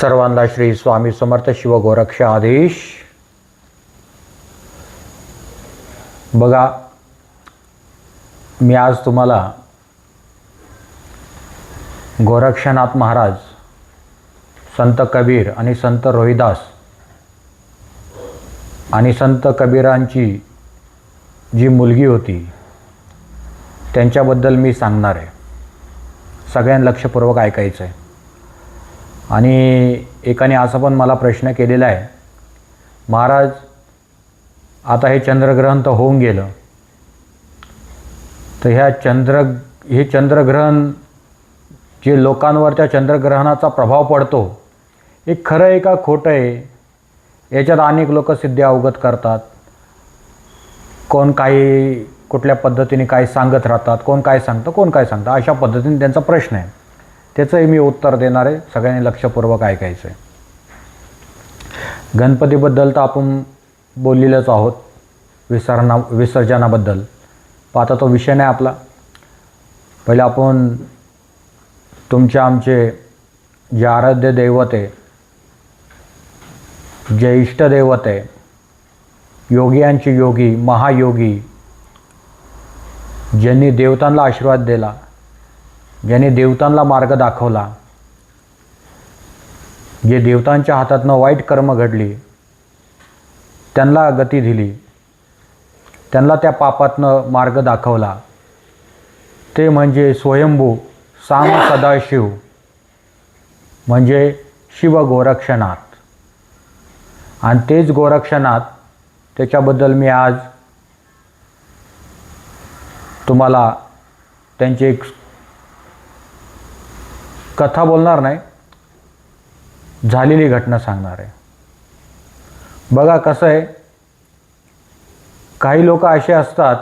सर्वांना श्री स्वामी समर्थ शिव गोरक्ष आदेश. बघा मी आज तुम्हाला गोरक्षनाथ महाराज संत कबीर आणि संत रोहिदास आणि संत कबीरांची जी मुलगी होती त्यांच्याबद्दल मी सांगणार आहे. सगळ्यांना लक्षपूर्वक ऐकायचं आहे आणि एकाने असा पण मला प्रश्न केलेला आहे महाराज आता हे चंद्रग्रहण तर होऊन गेलं. तर ह्या चंद्र हे चंद्रग्रहण जे लोकांवर त्या चंद्रग्रहणाचा प्रभाव पडतो हे खरं आहे का खोटं आहे? याच्यात अनेक लोक सिद्धी अवगत करतात. कोण काही कुठल्या पद्धतीने काय सांगत राहतात कोण काय सांगतं कोण काय सांगतं अशा पद्धतीने त्यांचा प्रश्न आहे. त्याचंही मी उत्तर देणार आहे. सगळ्यांनी लक्षपूर्वक ऐकायचं आहे. गणपतीबद्दल तर आपण बोललेलंच आहोत. विसरणा विसर्जनाबद्दल. पण आता तो विषय नाही आपला. पहिले आपण तुमचे आमचे जे आराध्य दैवत आहे जे इष्टदैवत आहे योगियांची योगी महायोगी ज्यांनी देवतांना आशीर्वाद दिला ज्याने देवतांना मार्ग दाखवला जे देवतांच्या हातातनं वाईट कर्म घडली त्यांना गती दिली त्यांना त्या पापातनं मार्ग दाखवला. ते म्हणजे स्वयंभू साम सदाशिव म्हणजे शिव गोरक्षनाथ. आणि तेच गोरक्षनाथ त्याच्याबद्दल मी आज तुम्हाला त्यांची एक कथा बोलणार नाही झालेली घटना सांगणार आहे. बघा कसं आहे काही लोक असे असतात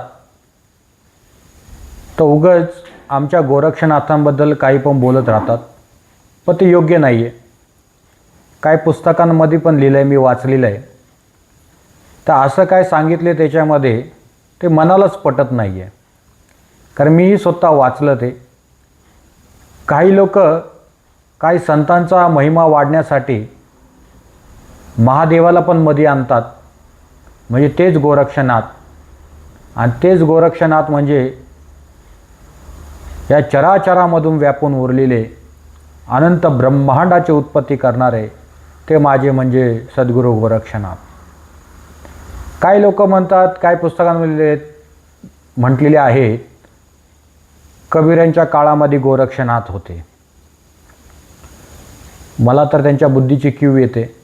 तर उगच आमच्या गोरक्षनाथांबद्दल काही पण बोलत राहतात पण ते योग्य नाही आहे काय पुस्तकांमध्ये पण लिहिलं आहे मी वाचलेलं आहे तर असं काय सांगितले त्याच्यामध्ये ते मनालाच पटत नाही आहे कारण मीही स्वतः वाचलं ते. काही लोक काही संतांचा महिमा वाढण्यासाठी महादेवाला पण मध्ये आणतात. म्हणजे तेच गोरक्षनाथ. आणि तेच गोरक्षनाथ म्हणजे या चराचरामधून व्यापून उरलेले अनंत ब्रह्मांडाची उत्पत्ती करणारे ते माझे म्हणजे सद्गुरू गोरक्षनाथ. काही लोक म्हणतात काय पुस्तकांमध्ये म्हटलेले आहेत कबीरांच्या काळामध्ये गोरक्षनाथ होते. मला तर त्यांच्या बुद्धीची क्यू येते.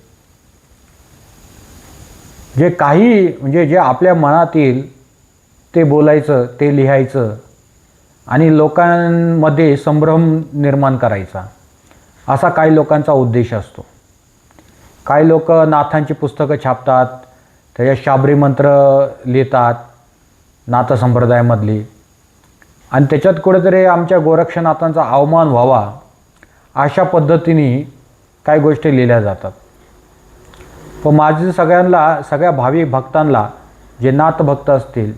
जे काही म्हणजे जे आपल्या मनात येईल ते बोलायचं ते लिहायचं आणि लोकांमध्ये संभ्रम निर्माण करायचा असा काही लोकांचा उद्देश असतो. काही लोक नाथांची पुस्तकं छापतात त्याच्या शाबरी मंत्र लिहितात नाथ संप्रदायामधली. आणि त्याच्यात कुठेतरी आमच्या गोरक्षनाथांचा अवमान व्हावा अशा पद्धतीने काही गोष्टी लिहिल्या जातात. पण माझे सगळ्यांना सगळ्या भावी भक्तांना जे नाथ भक्त असतील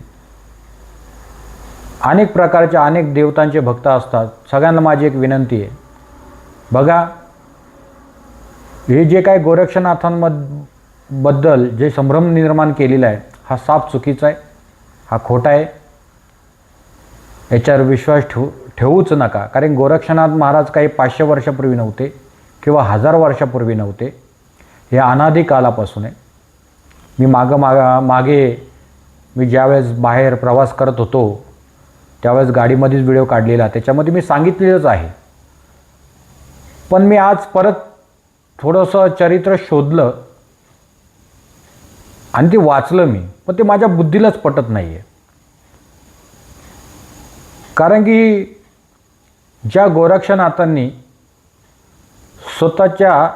अनेक प्रकारचे अनेक देवतांचे भक्त असतात सगळ्यांना माझी एक विनंती आहे. बघा हे जे काही गोरक्षनाथांबद्दल जे संभ्रम निर्माण केलेला आहे हा साप चुकीचा आहे हा खोटा आहे. याच्यावर विश्वास ठेवू ठेवूच नका. कारण गोरक्षनाथ महाराज काही पाचशे वर्षापूर्वी नव्हते किंवा हजार वर्षापूर्वी नव्हते. हे अनादी कालापासून आहे. मी मागं माग मागे मी ज्यावेळेस बाहेर प्रवास करत होतो त्यावेळेस गाडीमध्येच व्हिडिओ काढलेला. त्याच्यामध्ये मी सांगितलेलंच आहे. पण मी आज परत थोडंसं चरित्र शोधलं आणि ते वाचलं मी. पण ते माझ्या बुद्धीलाच पटत नाही आहे कारण की ज्या गोरक्षनाथांनी स्वतःच्या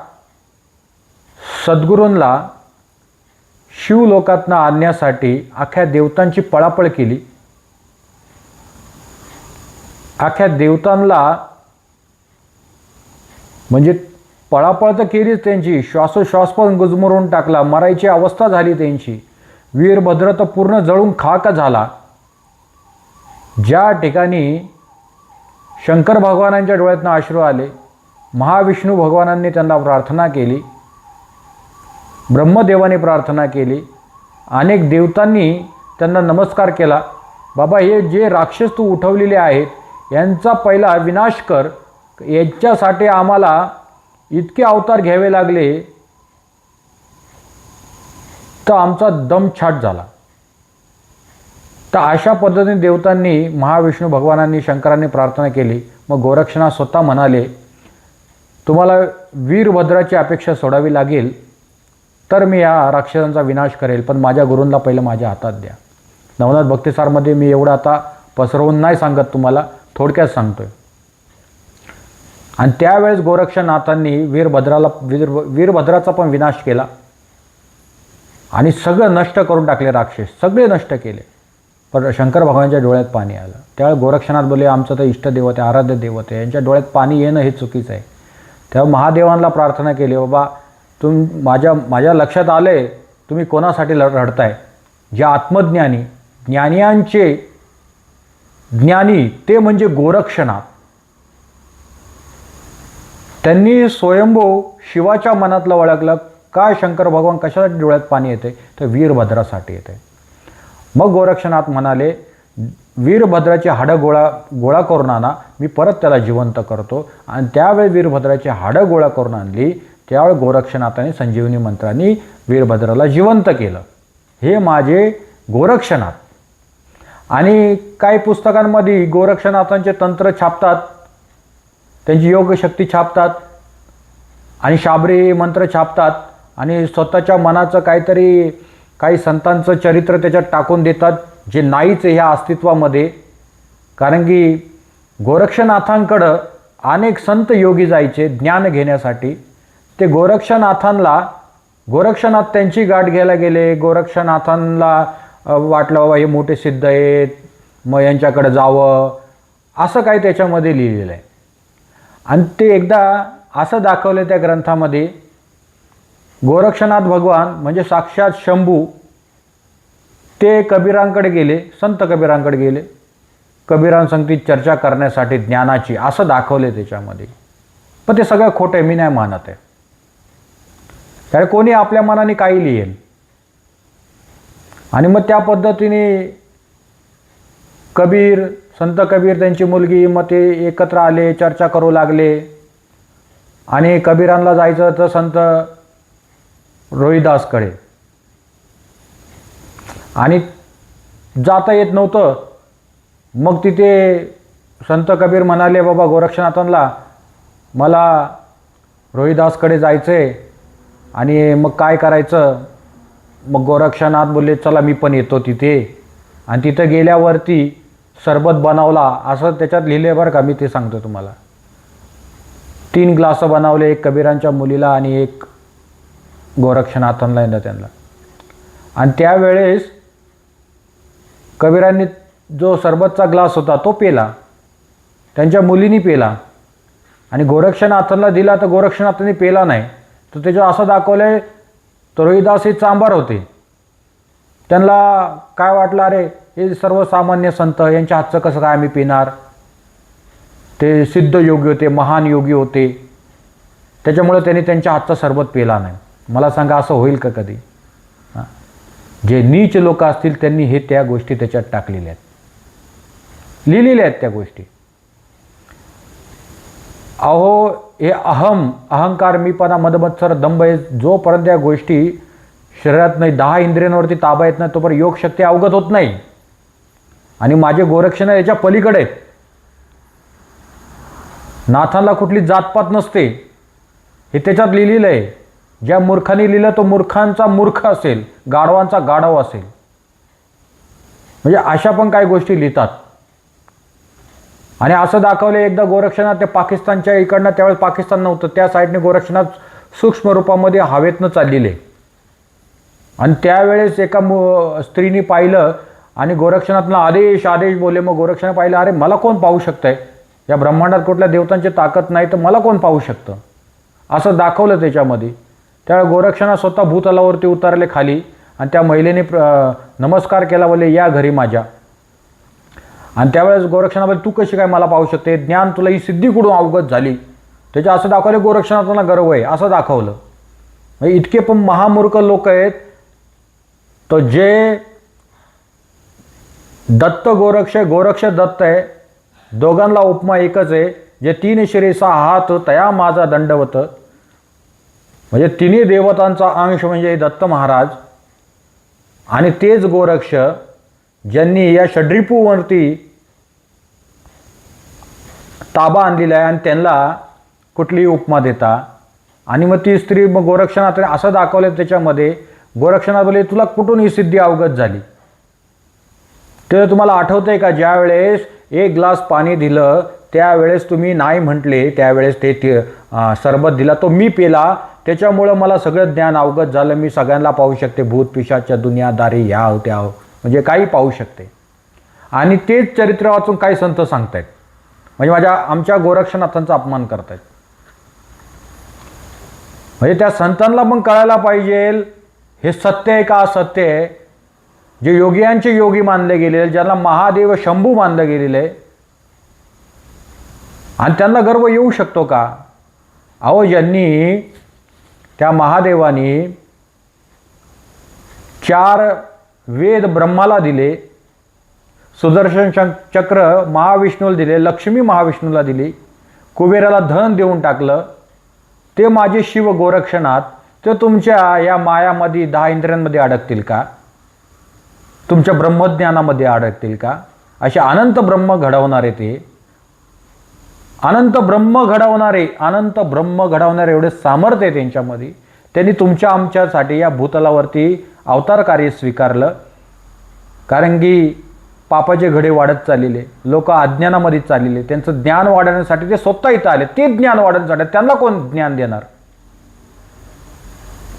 सद्गुरूंला शिवलोकातनं आणण्यासाठी अख्ख्या देवतांची पळापळ केली. अख्ख्या देवतांना म्हणजे पळापळ तर केलीच त्यांची. श्वासोश्वास पण गुजमरून टाकला. मरायची अवस्था झाली त्यांची. वीरभद्र तर पूर्ण जळून खाक झाला. ज्या ठिकाणी शंकर भगवानांच्या डोळ्यातनं अश्रू आले महाविष्णू भगवानांनी त्यांना प्रार्थना केली ब्रह्मदेवाने प्रार्थना केली अनेक देवतांनी त्यांना नमस्कार केला बाबा हे जे राक्षस तू उठवलेले आहेत यांचा पहिला विनाश कर यांच्यासाठी आम्हाला इतके अवतार घ्यावे लागले तर आमचा दम छाट झाला. तर अशा पद्धतीने देवतांनी महाविष्णू भगवानांनी शंकरांनी प्रार्थना केली. मग गोरक्षनाथ स्वतः म्हणाले तुम्हाला वीरभद्राची अपेक्षा सोडावी लागेल तर मी या राक्षसांचा विनाश करेल पण माझ्या गुरूंना पहिलं माझ्या हातात द्या. नवनाथ भक्तिसारमध्ये मी एवढं आता पसरवून नाही सांगत तुम्हाला थोडक्यात सांगतोय. आणि त्यावेळेस गोरक्षनाथांनी वीरभद्राला वीर वीरभद्राचा पण विनाश केला आणि सगळं नष्ट करून टाकले राक्षस सगळे नष्ट केले. पण शंकर भगवानच्या डोळ्यात पाणी आलं. त्यावेळेस गोरक्षनाथ बोलले आमचं तर इष्टदेवत आहे आराध्य देवत आहे यांच्या डोळ्यात पाणी येणं हे चुकीचं आहे. तेव्हा महादेवांना प्रार्थना केली बाबा तुम माझ्या माझ्या लक्षात आले तुम्ही कोणासाठी लढ रडताय? जे आत्मज्ञानी ज्ञानियांचे ज्ञानी ते म्हणजे गोरक्षनाथ. त्यांनी स्वयंभू शिवाच्या मनातलं ओळखलं काय शंकर भगवान कशासाठी डोळ्यात पाणी येते तर वीरभद्रासाठी येते मग गोरक्षनाथ म्हणाले वीरभद्राची हाडं गोळा गोळा करून आणा. मी परत त्याला जिवंत करतो. आणि त्यावेळी वीरभद्राची हाडं गोळा करून आणली. त्यावेळी गोरक्षनाथाने संजीवनी मंत्रांनी वीरभद्राला जिवंत केलं. हे माझे गोरक्षनाथ. आणि काही पुस्तकांमध्ये गोरक्षनाथांचे तंत्र छापतात. त्यांची योगशक्ती छापतात. आणि शाबरी मंत्र छापतात. आणि स्वतःच्या मनाचं काहीतरी काही संतांचं चरित्र त्याच्यात टाकून देतात जे नाहीच ह्या अस्तित्वामध्ये. कारण की गोरक्षनाथांकडं अनेक संत योगी जायचे ज्ञान घेण्यासाठी. ते गोरक्षनाथांना गोरक्षनाथ त्यांची गाठ घ्यायला गेले. गोरक्षनाथांना वाटलं बाबा हे मोठे सिद्ध आहेत मग यांच्याकडं जावं. असं काही त्याच्यामध्ये लिहिलेलं आहे. आणि ते एकदा असं दाखवलं त्या ग्रंथामध्ये गोरक्षनाथ भगवान म्हणजे साक्षात शंभू ते कबीरांकडे गेले संत कबीरांकडे गेले. कबीरांसंगती चर्चा करण्यासाठी ज्ञानाची असं दाखवले त्याच्यामध्ये. पण ते सगळं खोटं आहे मी नाही मानत आहे. कारण कोणी आपल्या मनाने काही लिहेल. आणि मग त्या पद्धतीने कबीर संत कबीर त्यांची मुलगी मग ते एकत्र आले चर्चा करू लागले. आणि कबीरांना जायचं तर संत रोहिदासकडे. आणि जाता येत नव्हतं. मग तिथे संत कबीर म्हणाले बाबा गोरक्षनाथांना मला रोहिदासकडे जायचं आहे आणि मग काय करायचं? मग गोरक्षनाथ बोलले चला मी पण येतो तिथे. आणि तिथं गेल्यावरती सरबत बनवला. असं त्याच्यात लिहिले बरं का मी ते सांगतो तुम्हाला. तीन ग्लास बनवले एक कबीरांच्या मुलीला आणि एक गोरक्षनाथनला येणं त्यांना. आणि त्यावेळेस कबीरांनी जो सरबतचा ग्लास होता तो पेला. त्यांच्या मुलींनी पेला. आणि गोरक्षनाथनला दिला तर गोरक्षनाथांनी पेला नाही. तर त्याच्या असं दाखवलं आहे तर रोहिदास हे चांबार होते. त्यांना काय वाटलं अरे हे सर्वसामान्य संत यांच्या हातचं कसं काय आम्ही पिणार? ते सिद्ध योगी होते महान योगी होते. त्याच्यामुळे त्यांनी त्यांच्या हातचा सरबत पेला नाही. मला सांगा असं होईल का कधी? हां. जे नीच लोक असतील त्यांनी हे त्या गोष्टी त्याच्यात टाकलेल्या आहेत. लिहिलेल्या आहेत त्या गोष्टी. अहो हे अहम अहंकार मीपणा मदमत्सर दंभ हे जोपर्यंत या गोष्टी शरीरात नाही दहा इंद्रियांवरती ताबा येत नाही तोपर्यंत योग शक्ती अवगत होत नाही. आणि माझे गोरक्षण याच्या पलीकडे आहेत. नाथांना कुठली जातपात नसते. हे त्याच्यात लिहिलेलं आहे. ज्या मूर्खाने लिहिलं तो मूर्खांचा मूर्ख असेल गाढवांचा गाढव असेल. म्हणजे अशा पण काही गोष्टी लिहितात. आणि असं दाखवले एकदा गोरक्षणात ते पाकिस्तानच्या इकडनं त्यावेळेस पाकिस्तान नव्हतं त्या साईडने गोरक्षणात सूक्ष्म रूपामध्ये हवेतनं चाललेले. आणि त्यावेळेस एका मु स्त्रीने पाहिलं आणि गोरक्षनाथला आदेश आदेश बोलले. मग गोरक्षण पाहिलं अरे मला कोण पाहू शकतंय? या ब्रह्मांडात कुठल्या देवतांची ताकद नाही तर मला कोण पाहू शकतं? असं दाखवलं त्याच्यामध्ये. त्यावेळेस गोरक्षणा स्वतः भूतलावरती उतरले खाली आणि त्या महिलेने प्र- नमस्कार केला बोले या घरी माझ्या. आणि त्यावेळेस गोरक्षनाथ तू कशी काय मला पाहू शकते? ज्ञान तुला ही सिद्धी कुठून अवगत झाली. त्याच्या असं दाखवलं गोरक्षणाचा गर्व आहे. असं दाखवलं. म्हणजे इतके पण महामूर्ख लोक आहेत. तर जे दत्त गोरक्ष गोरक्ष दत्त आहे दोघांना उपमा एकच आहे. जे तीन शिरेचा हात तया माझा दंडवत. म्हणजे तिन्ही देवतांचा अंश म्हणजे दत्त महाराज आणि तेच गोरक्ष ज्यांनी या षड्रिपूवरती ताबा आणलेला आहे आणि त्यांना कुठलीही उपमा देता. आणि मग ती स्त्री मग गोरक्षनाथ असं दाखवलं त्याच्यामध्ये गोरक्षनाथ बोले तुला कुठून ही सिद्धी अवगत झाली? ते तुम्हाला आठवतंय का ज्यावेळेस एक ग्लास पाणी दिलं त्यावेळेस तुम्ही नाही म्हटले त्यावेळेस ते सरबत दिला तो मी पेला त्याच्यामुळं मला सगळं ज्ञान अवगत झालं. मी सगळ्यांना पाहू शकते भूत पिशाच्या दुनियादारी ह्या होत्या. हो म्हणजे काही पाहू शकते. आणि तेच चरित्र वाचून काही संत सांगतायत. म्हणजे माझ्या आमच्या गोरक्षनाथांचा अपमान करतायत. म्हणजे त्या संतांना पण कळायला पाहिजे. हे सत्य आहे का असत्य आहे? जे योगियांचे योगी मानले गेलेले ज्यांना महादेव शंभू मानलं गेलेलं आहे. आणि त्यांना गर्व येऊ शकतो का? अहो ज्यांनी त्या महादेवाने चार वेद ब्रह्माला दिले सुदर्शन शं- चक्र महाविष्णूला दिले लक्ष्मी महाविष्णूला दिली कुबेराला धन देऊन टाकलं ते माझे शिव गोरक्षनाथ ते तुमच्या या मायामध्ये दहा इंद्रियांमध्ये अडकतील का? तुमच्या ब्रह्मज्ञानामध्ये अडकतील का? असे अनंत ब्रह्म घडवणारे ते अनंत ब्रह्म घडवणारे अनंत ब्रह्म घडवणारे एवढे सामर्थ्य आहे त्यांच्यामध्ये. त्यांनी तुमच्या आमच्यासाठी या भूतलावरती अवतार कार्य स्वीकारलं. कारण की पापाचे घडे वाढत चाललेले लोक अज्ञानामध्ये चाललेले त्यांचं ज्ञान वाढवण्यासाठी ते स्वतः इथं आले. ते ज्ञान वाढवण्यासाठी त्यांना कोण ज्ञान देणार?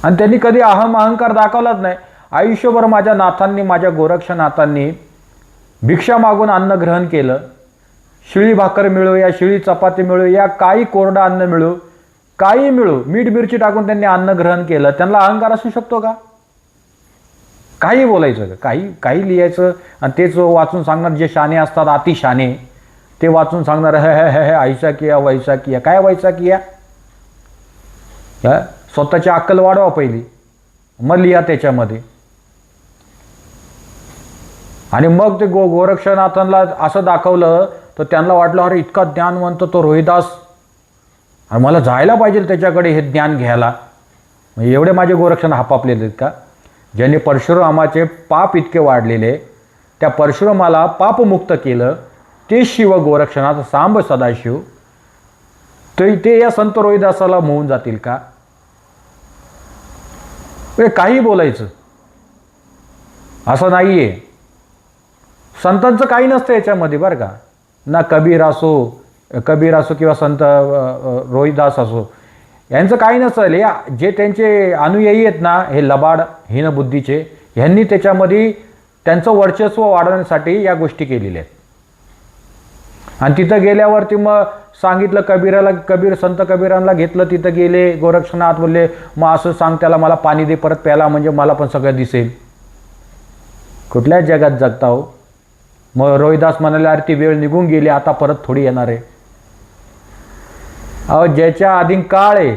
आणि त्यांनी कधी अहम अहंकार दाखवलाच नाही. आयुष्यभर माझ्या नाथांनी माझ्या गोरक्षनाथांनी भिक्षा मागून अन्न ग्रहण केलं. शिळी भाकर मिळो या शिळी चपाती मिळो या काही कोरडं अन्न मिळो काही मिळो मीठ मिरची टाकून त्यांनी अन्न ग्रहण केलं त्यांना अहंकार असू शकतो का? काही बोलायचं का? काही काही लिहायचं आणि तेच वाचून सांगणार जे शाने असतात अति शाने ते वाचून सांगणार हे हे हे ऐसा किया वैसा किया काय वैसा किया स्वतःची अक्कल वाढवा पहिली. मग लिहा त्याच्यामध्ये. आणि मग ते गो गोरक्षनाथांना असं दाखवलं तर त्यांना वाटलं अरे इतका ज्ञानवंत तो रोहिदास. आणि मला जायला पाहिजे त्याच्याकडे हे ज्ञान घ्यायला. म्हणजे एवढे माझे गोरक्षण हापापलेले आहेत का? ज्याने परशुरामाचे पाप इतके वाढलेले त्या परशुरामाला पापमुक्त केलं ते शिव गोरक्षणाचं सांब सदाशिव. ते ते या संत रोहिदासाला मोहून जातील का? म्हणजे काही बोलायचं. असं नाही आहे संतांचं काही नसतं याच्यामध्ये बरं का. ना कबीर असो कबीर असो किंवा संत रोहिदास असो यांचं काही नसेल. या जे त्यांचे अनुयायी आहेत ना हे लबाड हीनबुद्धीचे ह्यांनी त्याच्यामध्ये त्यांचं वर्चस्व वाढवण्यासाठी या गोष्टी केलेल्या आहेत. आणि तिथं गेल्यावरती मग सांगितलं कबीराला कबीर संत कबीरांना घेतलं तिथं गेले गोरक्षनाथ बोलले मग असं सांग त्याला मला पाणी दे परत प्याला म्हणजे मला पण सगळं दिसेल. कुठल्या जगात जगता हो? मग रोहिदास म्हणाले अरे ती वेळ निघून गेली आता परत थोडी येणार आहे. अहो ज्याच्या आधी काळ आहे.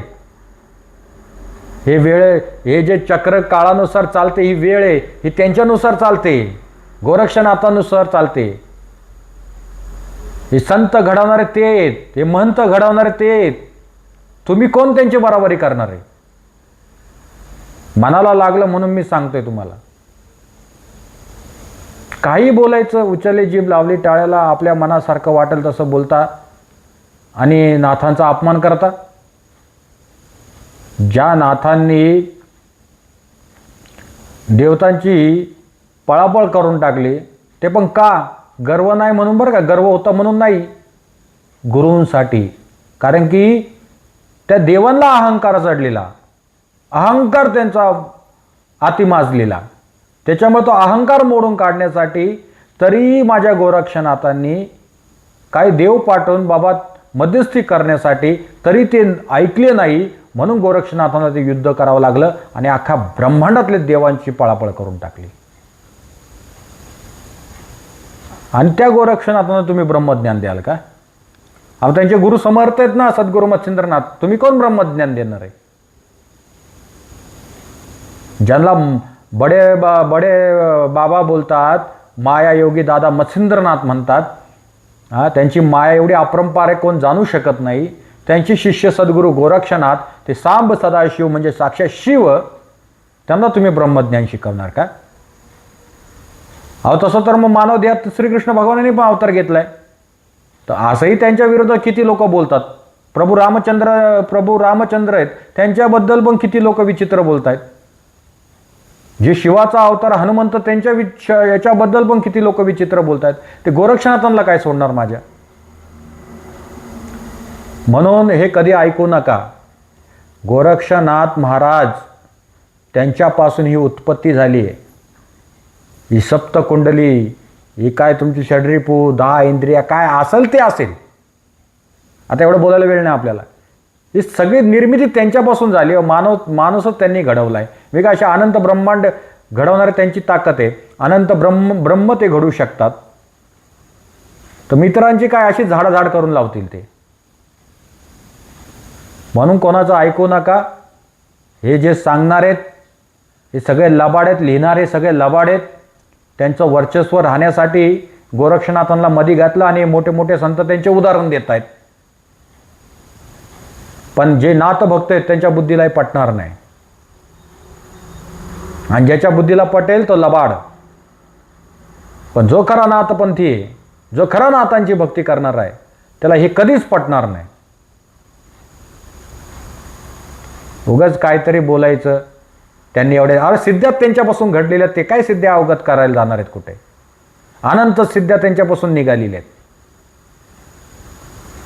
हे वेळ हे जे चक्र काळानुसार चालते ही वेळ आहे ही त्यांच्यानुसार चालते. गोरक्षनाथानुसार चालते. हे संत घडवणारे ते आहेत हे महंत घडवणारे ते आहेत. तुम्ही कोण त्यांची बराबरी करणार आहे? मनाला लागलं म्हणून मी सांगतोय तुम्हाला. काही बोलायचं उचलले जीभ लावली टाळ्याला आपल्या मनासारखं वाटेल तसं बोलता आणि नाथांचा अपमान करता. ज्या नाथांनी देवतांची पळापळ करून टाकली ते पण का? गर्व नाही म्हणून बरं का? गर्व होता म्हणून नाही. गुरूंसाठी. कारण की त्या देवांना अहंकार चढलेला. अहंकार त्यांचा अतिमाजलेला त्याच्यामुळे तो अहंकार मोडून काढण्यासाठी तरी माझ्या गोरक्षनाथांनी काही देव पाठवून बाबा मध्यस्थी करण्यासाठी तरी ते ऐकले नाही म्हणून गोरक्षनाथांना ते युद्ध करावं लागलं आणि अख्ख्या ब्रह्मांडातले देवांची पळापळ करून टाकली. आणि त्या गोरक्षनाथांना तुम्ही ब्रह्मज्ञान द्याल का? अहो त्यांचे गुरु समर्थ आहेत ना सद्गुरु मच्छिंद्रनाथ तुम्ही कोण ब्रह्मज्ञान देणार आहे? ज्यांना बडे बा बडे बाबा बोलतात माया योगी दादा मच्छिंद्रनाथ म्हणतात. हां त्यांची माया एवढी अपरंपार आहे कोण जाणू शकत नाही. त्यांचे शिष्य सद्गुरू गोरक्षनाथ ते सांब सदाशिव म्हणजे साक्षात शिव. त्यांना तुम्ही ब्रह्मज्ञान शिकवणार का? अहो तसं तर मग मानव देहात श्रीकृष्ण भगवानाने पण अवतार आहे तर असंही त्यांच्या विरोधात किती लोक बोलतात? प्रभू रामचंद्र प्रभू रामचंद्र आहेत. त्यांच्याबद्दल पण किती लोक विचित्र बोलत आहेत जे शिवाचा अवतार हनुमंत त्यांच्या विच याच्याबद्दल पण किती लोक विचित्र बोलत आहेत ते गोरक्षनाथांना काय सोडणार माझ्या? म्हणून हे कधी ऐकू नका. गोरक्षनाथ महाराज त्यांच्यापासून ही उत्पत्ती झाली आहे. ही सप्तकुंडली ही काय तुमची षडरिपू दहा इंद्रिया काय असेल ते असेल. आता एवढं बोलायला वेळ नाही आपल्याला. ही सगळी निर्मिती त्यांच्यापासून झाली. मानव माणूसच त्यांनी घडवला आहे मी काय अशा अनंत ब्रह्मांड घडवणारी त्यांची ताकद आहे. अनंत ब्रह्म ब्रह्म ते घडू शकतात. तर मित्रांची काय अशी झाडाझाड करून लावतील ते? म्हणून कोणाचं ऐकू नका. हे जे सांगणार आहेत हे सगळे लबाड आहेत लिहिणारे सगळे लबाड आहेत त्यांचं वर्चस्व राहण्यासाठी गोरक्षनाथांना मधी घातलं आणि मोठे मोठे संत त्यांचे उदाहरण देत आहेत पण जे नाथ भक्त आहेत त्यांच्या बुद्धीलाही पटणार नाही. आणि ज्याच्या बुद्धीला पटेल तो लबाड. पण जो खरा नाथपंथी आहे जो खरा नाथांची भक्ती करणार आहे त्याला हे कधीच पटणार नाही. उगाच काहीतरी बोलायचं त्यांनी एवढे अरे सिद्ध्या त्यांच्यापासून घडलेल्या ते काय सिद्ध्या अवगत करायला जाणार आहेत कुठे? अनंत सिद्ध्या त्यांच्यापासून निघालेल्या आहेत.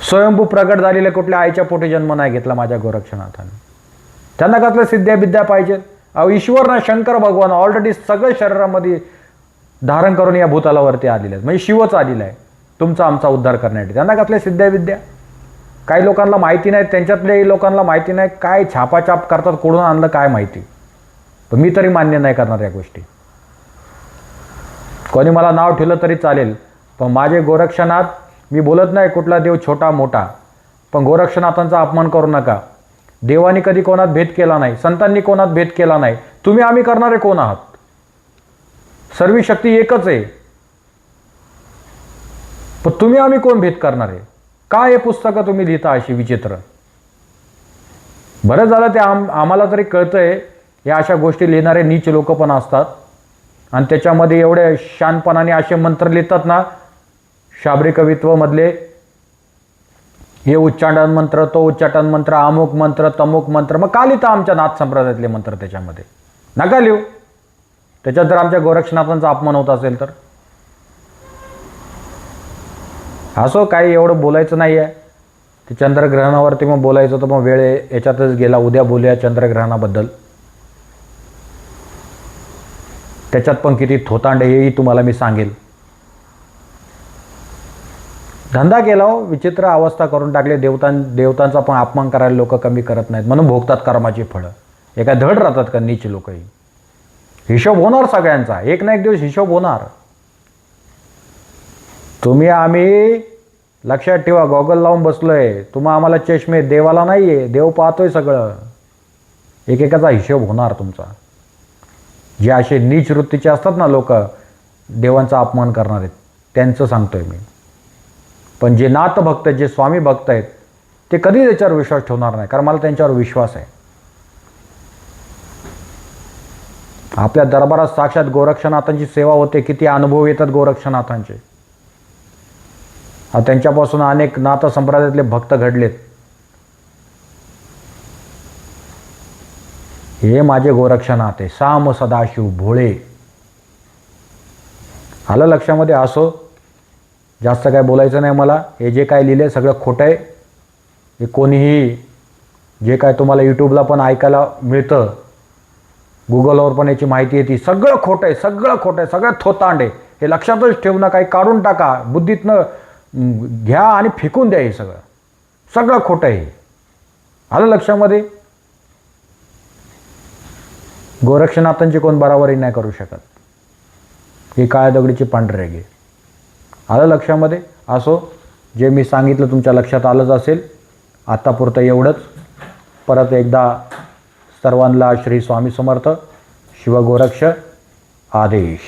स्वयंभू प्रगट झालेल्या कुठल्या आईच्या पोटी जन्म नाही घेतला माझ्या गोरक्षनाथाने. त्यांना कसलं सिद्ध्या बिद्या अहो ईश्वर ना शंकर भगवान ऑलरेडी सगळं शरीरामध्ये धारण करून या भूतालावरती आलेले आहेत. म्हणजे शिवच आलेला आहे. तुमचा आमचा उद्धार करण्यासाठी. त्यांना कसल्या सिद्ध्या विद्या काही लोकांना माहिती नाही त्यांच्यातल्याही लोकांना माहिती नाही काय छापाछाप करतात कुठून आणलं काय माहिती? पण मी तरी मान्य नाही करणार या गोष्टी. कोणी मला नाव ठेवलं तरी चालेल पण माझे गोरक्षनाथ मी बोलत नाही कुठला देव छोटा मोठा पण गोरक्षनाथांचा अपमान करू नका. देवानी कधी कोणात भेद केला नाही संतांनी कोणात भेद केला नाही तुम्ही आम्ही करणारे कोण आहात? सर्व शक्ती एकच आहे. पण तुम्ही आम्ही कोण भेद करणार? आहे काय हे पुस्तकं तुम्ही लिहिता अशी विचित्र? बरं झालं ते आम आम्हाला तरी कळतंय या अशा गोष्टी लिहिणारे नीच लोक पण असतात. आणि त्याच्यामध्ये एवढे शानपणाने असे मंत्र लिहितात ना शाबरी कवित्वमधले हे उच्चाटन मंत्र तो उच्चाटन मंत्र अमुक मंत्र तमुक मंत्र मग का लिहिता आमच्या नाथ संप्रदायातले मंत्र त्याच्यामध्ये. नका लिहू. त्याच्यात जर आमच्या गोरक्षनाथांचा अपमान होत असेल तर. असो काही एवढं बोलायचं नाही आहे ते चंद्रग्रहणावरती मग बोलायचं तर मग वेळ याच्यातच गेला. उद्या बोलूया चंद्रग्रहणाबद्दल. त्याच्यात पण किती थोतांड हेही तुम्हाला मी सांगेल. धंदा केला हो विचित्र अवस्था करून टाकले. देवतां देवतांचा पण अपमान करायला लोक कमी करत नाहीत. म्हणून भोगतात कर्माची फळं. एका धड राहतात का नीच लोकही हिशोब होणार सगळ्यांचा. एक ना एक दिवस हिशोब होणार. तुम्ही आम्ही लक्षात ठेवा गॉगल लावून बसलोय. तुम्हा आम्हाला चष्मे देवाला नाही आहे देव पाहतोय सगळं. एकेकाचा हिशोब होणार तुमचा. जे असे नीच वृत्तीचे असतात ना लोक देवांचा अपमान करणार आहेत त्यांचं सांगतोय मी. पण जे नाथ भक्त आहेत, जे स्वामी भक्त आहेत ते कधी त्याच्यावर विश्वास ठेवणार नाही कारण मला त्यांच्यावर विश्वास आहे. आपल्या दरबारात साक्षात गोरक्षनाथांची सेवा होते किती अनुभव येतात गोरक्षनाथांचे. त्यांच्यापासून अनेक नाथ संप्रदायातले भक्त घडलेत. हे माझे गोरक्षनाथ आहे साम सदाशिव भोळे. आलं लक्षामध्ये असो? जास्त काय बोलायचं नाही मला. हे जे काय लिहिलं आहे सगळं खोटं आहे. हे कोणीही जे काय तुम्हाला यूट्यूबला पण ऐकायला मिळतं. गुगलवर पण याची माहिती येते सगळं खोटं आहे सगळं खोटं आहे सगळं थोतांड आहे. हे लक्षातच ठेवू नका काढून टाका. बुद्धीतनं घ्या आणि फेकून द्या हे सगळं. सगळं खोटं आहे आलं लक्षामध्ये? गोरक्षनाथांची कोण बराबरी नाही करू शकत. ही काळ्या दगडीची पांढरे घे आलं लक्षामध्ये? असो जे मी सांगितलं तुमच्या लक्षात आलंच असेल. आत्तापुरतं एवढंच. परत एकदा सर्वांना श्री स्वामी समर्थ. शिवगोरक्ष आदेश.